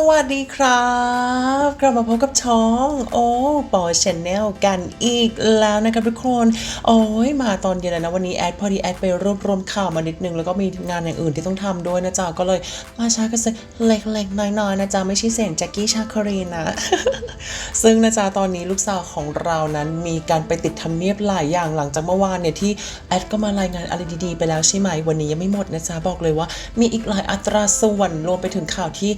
สวัสดีครับ กลับมาพบกับช่องโอ้ปอชแนลกันอีกแล้วนะครับทุกคน โอ้ยมาตอนเย็นแล้วนะวันนี้แอดพอดีแอดไปรวบรวมข่าวมานิดนึง แล้วก็มีงานอย่างอื่นที่ต้องทำด้วยนะจ๊ะ ก็เลยมาช้ากันสักเล็กๆน้อยๆนะจ๊ะ ไม่ใช่เสียงแจ็คกี้ชาคารีนนะ ซึ่งนะจ๊ะตอนนี้ลูกสาวของเรานั้นมีการไปติดทำเนียบหลายอย่างหลังจากเมื่อวานเนี่ยที่แอดก็มารายงานอะไรดีๆไปแล้วใช่ไหมวันนี้ยังไม่หมดนะจ๊ะบอกเลยว่า มีอีกหลายอัตราส่วนรวมไปถึงข่าวที่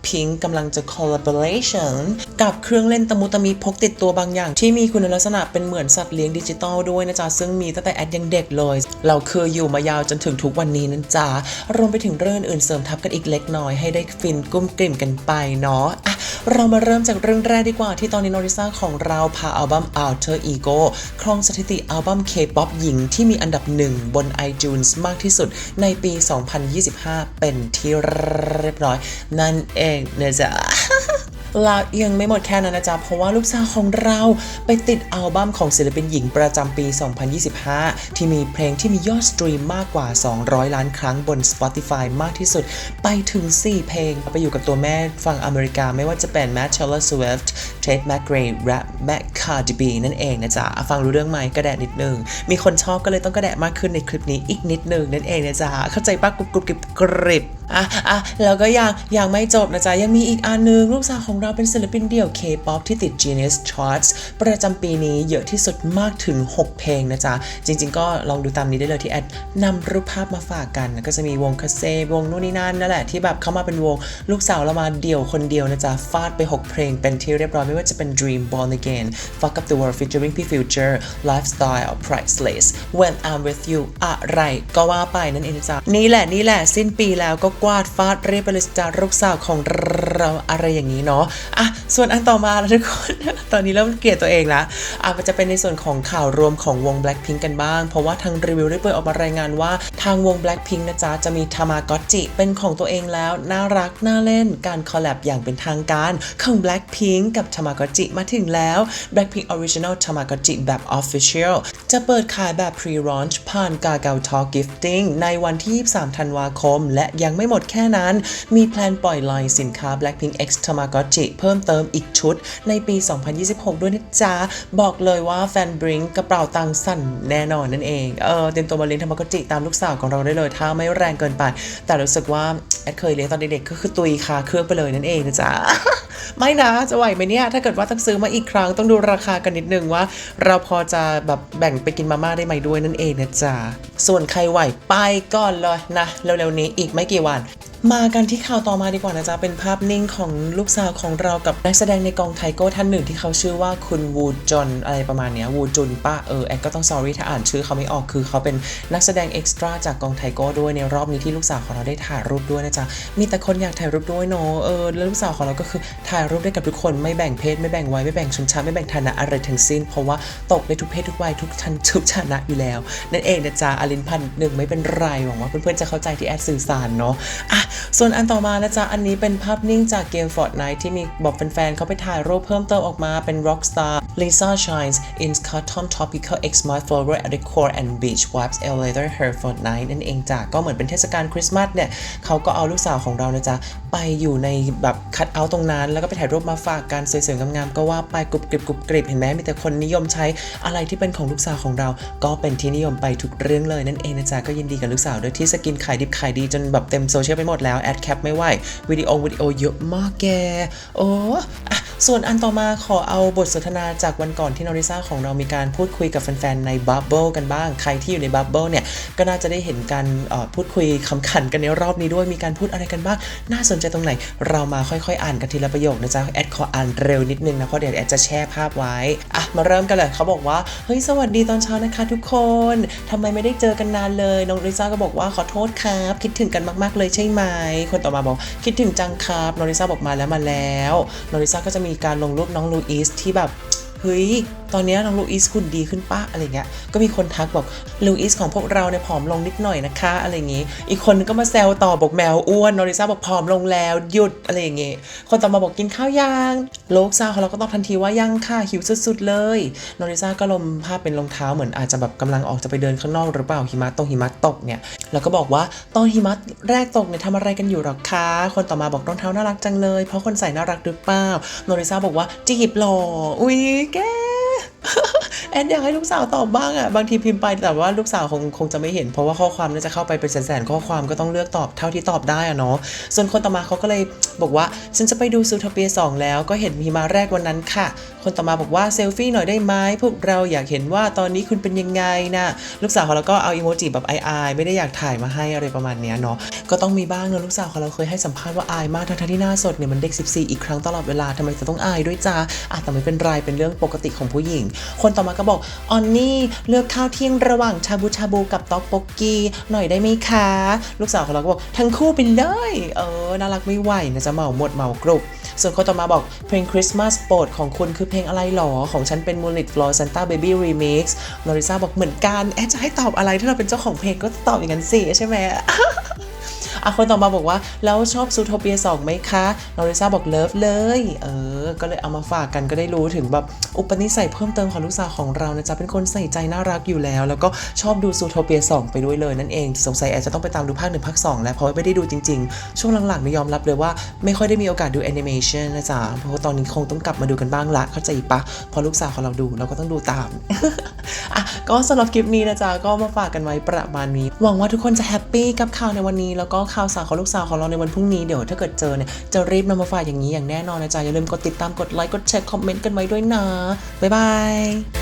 Blackpink กำลังจะ collaboration กับเครื่องเล่นตะมุตะมิพกติดตัวบางอย่าง ที่มีคุณลักษณะเป็นเหมือนสัตว์เลี้ยงดิจิตอลด้วยนะจ๊ะ ซึ่งมีตั้งแต่แอดยังเด็กเลย เราเคือยู่มายาวจนถึงทุกวันนี้นั่นจ้ารวมไปถึงเรื่องอื่นเสริมทับกันอีกเล็กน้อยให้ได้ฟินกุ้มกลิ่มกันไปเนาะอะเรามาเริ่มจากเรื่องแรกดีกว่าที่ตอนนี้โนริซ่าของเราพาอัลบั้ม Alter Ego ครองสถิติอัลบั้ม K-POP หญิงที่มีอันดับหนึ่งบน iTunes มากที่สุดในปี 2025 เป็นที่เรียบร้อย นั่นเองนะจ๊ะ และยังไม่หมดแค่นั้นนะจ๊ะ เพราะว่าลูกสาวของเราไปติดอัลบั้มของศิลปินหญิงประจำปี 2025 ที่มีเพลงที่มียอดสตรีมมากกว่า 200 ล้านครั้งบน Spotify มากที่สุด ไปถึง 4 เพลง ไปอยู่กับตัวแม่ฝั่งอเมริกาไม่ว่าจะเป็น Matt Taylor Swift Tate McRae และ Matt Cardi B นั่นเองนะจ๊ะฟังรู้เรื่องไหมกระแดะนิดนึง มีคนชอบก็เลยต้องกระแดะมากขึ้นในคลิปนี้อีกนิดนึงนั่นเองนะจ๊ะเข้าใจปะกรุบกรุบกริบกริบอะอะแล้วก็ยังยังไม่จบนะจ๊ะ ยังมีอีกอันนึง ลูกสาวของเราเป็นศิลปินเดี่ยว K-POP ที่ติด Genius Charts ประจำปีนี้เยอะที่สุดมากถึง 6 เพลงนะจ๊ะ จริง ๆ ก็ลองดูตามนี้ได้เลยที่แอดนำรูปภาพมาฝากกัน ก็จะมีวงคาเซวงนู่นนี่นั่นนั่นแหละที่แบบเข้ามาเป็นวง ลูกสาวเรามาเดี่ยวคนเดียวนะจ๊ะฟาดไป 6 เพลงเป็นที่เรียบร้อยไม่ว่าจะเป็น Dream Born Again Fuck Up the World featuring P Future Lifestyle Priceless When I'm With You อะไรก็ว่าไปนั่นเองจ๊ะนี่แหละนี่แหละสิ้นปีแล้วก็กวาดฟาดเรียบไปเลยจ้าลูกสาวของเราอะไรอย่างนี้เนาะอะส่วนอันต่อมาล้วทุกคนตอนนี้เริ่มเกลียดตัวเองละอะมันจะเป็นในส่วนของข่าวรวมของวง Blackpink กันบ้าง เพราะว่าทางรีวิวได้เปิดออกมารายงานว่าทางวง Blackpink นะจ๊ะจะมีทามากอจิเป็นของตัวเองแล้ว น่ารัก น่าเล่นการคอลแลบอย่างเป็นทางการของ Blackpink กับทามากจิมาถึงแล้ว Blackpink Original Tamagotchi แบบ Official จะเปิดขายแบบ Pre-launch ผ่าน Gagao Talk Gifting ในวันที่ 23 ธันวาคม และยังไม่หมดแค่นั้น มีแพลนปล่อยลน์สินค้า Blackpink X Tamagotchi เพิ่มเติมอีกชุดในปี 2026 ด้วยนะจ๊ะ บอกเลยว่าแฟนบริงกระเป๋าตังสั่นแน่นอนนั่นเอง เออเตรียมตัวมาเลี้ยง Tamagotchi ตามลูกสาวของเราได้เลย ถ้าไม่แรงเกินไป แต่รู้สึกว่า แอดเคยเลี้ยงตอนเด็กๆก็คือตุยคาเครื่องไปเลยนั่นเองนะจ๊ะ ไม่นะ จะไหวไหมเนี่ยถ้าเกิดว่าต้องซื้อมาอีกครั้งต้องดูราคากันนิดนึงว่า เราพอจะแบบแบ่งไปกินมาม่าได้ไหมด้วยนั่นเองนะจ๊ะส่วนใครไหวไปก่อนเลยนะเร็วๆนี้อีกไม่กี่วัน มากันที่ข่าวต่อมาดีกว่านะจ๊ะ เป็นภาพนิ่งของลูกสาวของเรากับนักแสดงในกองไทโก้ท่านหนึ่งที่เขาชื่อว่าคุณวูจอนอะไรประมาณเนี้ยวูจุนป้าเออแอดก็ต้อง sorry ถ้าอ่านชื่อเขาไม่ออกคือเขาเป็นนักแสดงเอ็กซ์ตร้าจากกองไทโก้ด้วยในรอบนี้ที่ลูกสาวของเราได้ถ่ายรูปด้วยนะจ๊ะ มีแต่คนอยากถ่ายรูปด้วยเนาะเออแล้วลูกสาวของเราก็คือถ่ายรูปได้กับทุกคนไม่แบ่งเพศไม่แบ่งวัยไม่แบ่งชนชั้นไม่แบ่งฐานะอะไรทั้งสิ้น เพราะว่าตกได้ทุกเพศทุกวัยทุกชั้นทุกฐานะอยู่แล้วนั่นเองนะจ๊ะอลินพันหนึ่งไม่เป็นไรหวังว่าเพื่อนๆจะเข้าใจที่แอดสื่อสารเนาะอะส่วนอันต่อมานะจ๊ะ อันนี้เป็นภาพนิ่งจากเกม Fortnite ที่มีบอกแฟนๆเขาไปถ่ายรูปเพิ่มเติมออกมาเป็น Rockstar Lisa shines in cotton topical X smart flower at the core and beach vibes elevator her Fortnite นั่นเองจ้ะก็เหมือนเป็นเทศกาลคริสต์มาสเนี่ยเขาก็เอาลูกสาวของเรานะจ๊ะ ไปอยู่ในแบบคัดเอาตรงนั้น แล้วก็ไปถ่ายรูปมาฝากกันสวยๆงามๆก็ว่าไปกรุบกริบกรุบกริบเห็นไหมมีแต่คนนิยมใช้อะไรที่เป็นของลูกสาวของเรา ก็เป็นที่นิยมไปทุกเรื่องเลยนั่นเองนะจ๊ะก็ยินดีกับลูกสาวด้วยที่สกินขายดิบขายดีจนแบบเต็มโซเชียลไปหมดแล้วแอดแคปไม่ไหววิดีโอวิดีโอเยอะมากแกโอ้อะส่วนอันต่อมาขอเอาบทสนทนาจากวันก่อนที่นอริซ่าของเรามีการพูดคุยกับแฟนๆในบับเบิลกันบ้าง ใครที่อยู่ในบับเบิลเนี่ย ก็น่าจะได้เห็นการพูดคุยคำขันกันในรอบนี้ด้วยมีการพูดอะไรกันบ้าง น่าสนใจตรงไหน เรามาค่อยๆ อ่านกันทีละประโยคนะจ๊ะ แอดขออ่านเร็วนิดนึงนะ เพราะเดี๋ยวแอดจะแช่ภาพไว้อะมาเริ่มกันเลยเขาบอกว่าเฮ้ยสวัสดีตอนเช้านะคะ ทุกคนทำไมไม่ได้เจอกันนานเลยน้องลิซ่าก็บอกว่าขอโทษครับ คิดถึงกันมากๆเลยใช่ไหมคนต่อมาบอกคิดถึงจังครับน้องลิซ่าบอกมาแล้วมาแล้วน้องลิซ่าก็จะมีการลงรูปน้องลูอิสที่แบบเฮ้ย ตอนนี้น้องลูอิสคุณดีขึ้นปะอะไรเงี้ย ก็มีคนทักบอกลูอิสของพวกเราเนี่ยผอมลงนิดหน่อยนะคะ อะไรอย่างงี้ อีกคนนึงก็มาแซวต่อบอกแมวอ้วนนอริซาบอกผอมลงแล้วหยุดอะไรอย่างงี้ คนต่อมาบอกกินข้าวยังโลกซาของเราก็ตอบทันทีว่ายังค่ะหิวสุดๆเลยนอริซาก็ลงภาพเป็นรองเท้าเหมือนอาจจะแบบกำลังออกจะไปเดินข้างนอกหรือเปล่าหิมะตกหิมะตกเนี่ย แล้วก็บอกว่าตอนหิมะแรกตกเนี่ยทำอะไรกันอยู่หรอคะ คนต่อมาบอกรองเท้าน่ารักจังเลย เพราะคนใส่น่ารักหรือเปล่าโนริซาบอกว่าจีบหล่ออุ้ยแก แอนอยากให้ลูกสาวตอบบ้างอะบางทีพิมพ์ไปแต่ว่าลูกสาวคงคงจะไม่เห็น เพราะว่าข้อความน่าจะเข้าไปเป็นแสนๆข้อความก็ต้องเลือกตอบเท่าที่ตอบได้อะเนาะส่วนคนต่อมาเขาก็เลยบอกว่าฉันจะไปดูซูทเปีย2แล้วก็เห็นมีมาแรกวันนั้นค่ะ คนต่อมาบอกว่าเซลฟี่หน่อยได้ไหมพวกเราอยากเห็นว่าตอนนี้คุณเป็นยังไงนะลูกสาวของเราก็เอาอีโมจิแบบอายไม่ได้อยากถ่ายมาให้อะไรประมาณเนี้ยเนาะก็ต้องมีบ้างเนอะลูกสาวของเราเคยให้สัมภาษณ์ว่าอายมากทั้งที่หน้าสดเนี่ยมันเด็ก 14 อีกครั้งตลอดเวลาทำไมจะต้องอายด้วยจ้าอะแต่ไม่เป็นไรเป็นเรื่องปกติของผู้หญิง คนต่อมาก็บอกออนนี่เลือกข้าวเที่ยงระหว่างชาบูชาบูกับต๊อกโปกกีหน่อยได้ไหมคะ ลูกสาวของเราก็บอกทั้งคู่ไปเลย เออน่ารักไม่ไหวนะจะเหมาหมดเหมากรุบ ส่วนคนต่อมาบอกเพลงคริสต์มาสโปรดของคุณคือเพลงอะไรหรอ ของฉันเป็น m o o n l i t Floor Santa Baby Remix นอริซาบอกเหมือนกันแอดจะให้ตอบอะไรถ้าเราเป็นเจ้าของเพลงก็ตอบอย่างนั้นสิใช่ไหมอะคนต่อมาบอกว่า แล้วชอบซูโทเปีย2ไหมคะนอริซาบอกเลิฟเลย เออ ก็เลยเอามาฝากกันก็ได้รู้ถึงแบบอุปนิสัยเพิ่มเติมของลูกสาวของเรานะจ๊ะ เป็นคนใส่ใจน่ารักอยู่แล้ว แล้วก็ชอบดูซูโทเปีย2ไปด้วยเลยนั่นเอง สงสัยแอดจะต้องไปตามดูภาคหนึ่งภาคสองแล้วเพราะว่าไม่ได้ดูจริงๆ ช่วงหลังๆไม่ยอมรับเลยว่าไม่ค่อยได้มีโอกาสดูแอนิเมชนนะจ๊ะ เพราะว่าตอนนี้คงต้องกลับมาดูกันบ้างละ เข้าใจปะ พอลูกสาวของเราดูเราก็ต้องดูตาม อะ ก็สำหรับคลิปนี้นะจ๊ะ ก็มาฝากกันไว้ประมาณนี้ หวังว่าทุกคนจะแฮปปี้กับข่าวในวันนี้ แล้วก็ข่าวสารของลูกสาวของเราในวันพรุ่งนี้ เดี๋ยวถ้าเกิดเจอเนี่ย จะรีบนำมาฝากอย่างนี้อย่างแน่นอนนะจ๊ะ อย่าลืมกดติดตาม กดไลค์ กดแชร์ คอมเมนต์กันไว้ด้วยนะ บ๊ายบาย